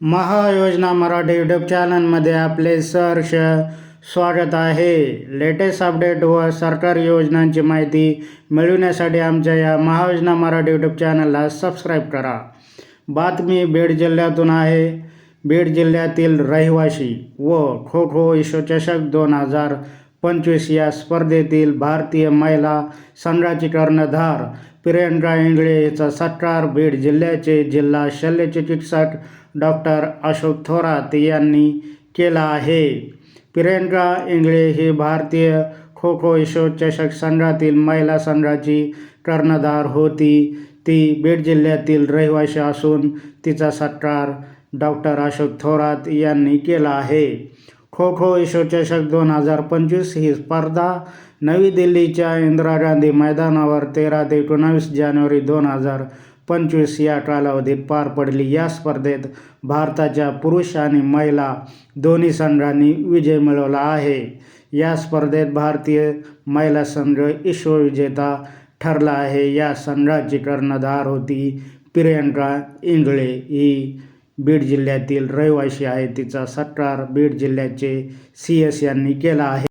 महायोजना Marathi YouTube चॅनलमध्ये आपले सहर्ष स्वागत आहे. लेटेस्ट अपडेट व सरकारी योजनांची माहिती मिळविण्यासाठी आमच्या या महायोजना मराठी यूट्यूब चॅनलला सबस्क्राईब करा. बातमी बीड जिल्ह्यातून आहे. बीड जिल्ह्यातील रहिवासी व खो खो विश्वचषक दोन हजार पंचवीस या स्पर्धेतील भारतीय महिला संघाची कर्णधार प्रियंका इंगळे हिचा सत्कार बीड जिल्ह्याचे जिल्हा शल्यचिकित्सक डॉक्टर अशोक थोरात यांनी केला आहे. प्रियंका इंगळे ही भारतीय खो खो विश्वचषक संघातील महिला संघाची कर्णधार होती. ती बीड जिल्ह्यातील रहिवासी असून तिचा सत्कार डॉक्टर अशोक थोरात यांनी केला आहे. खो खो विश्वचषक दोन हजार पंचवीस ही स्पर्धा नवी दिल्लीच्या इंदिरा गांधी मैदानावर तेरा ते एकोणावीस जानेवारी दोन हजार पंचवीस या कालावधीत पार पडली. या स्पर्धेत भारताच्या पुरुष आणि महिला दोन्ही संघांनी विजय मिळवला आहे. या स्पर्धेत भारतीय महिला संघ विश्वविजेता ठरला आहे. या संघाची कर्णधार होती प्रियंका इंगळे. ही बीड जिल्ह्यातील रहिवासी आहे तिचा सत्कार बीड जिल्ह्याचे सी एस यांनी केला आहे.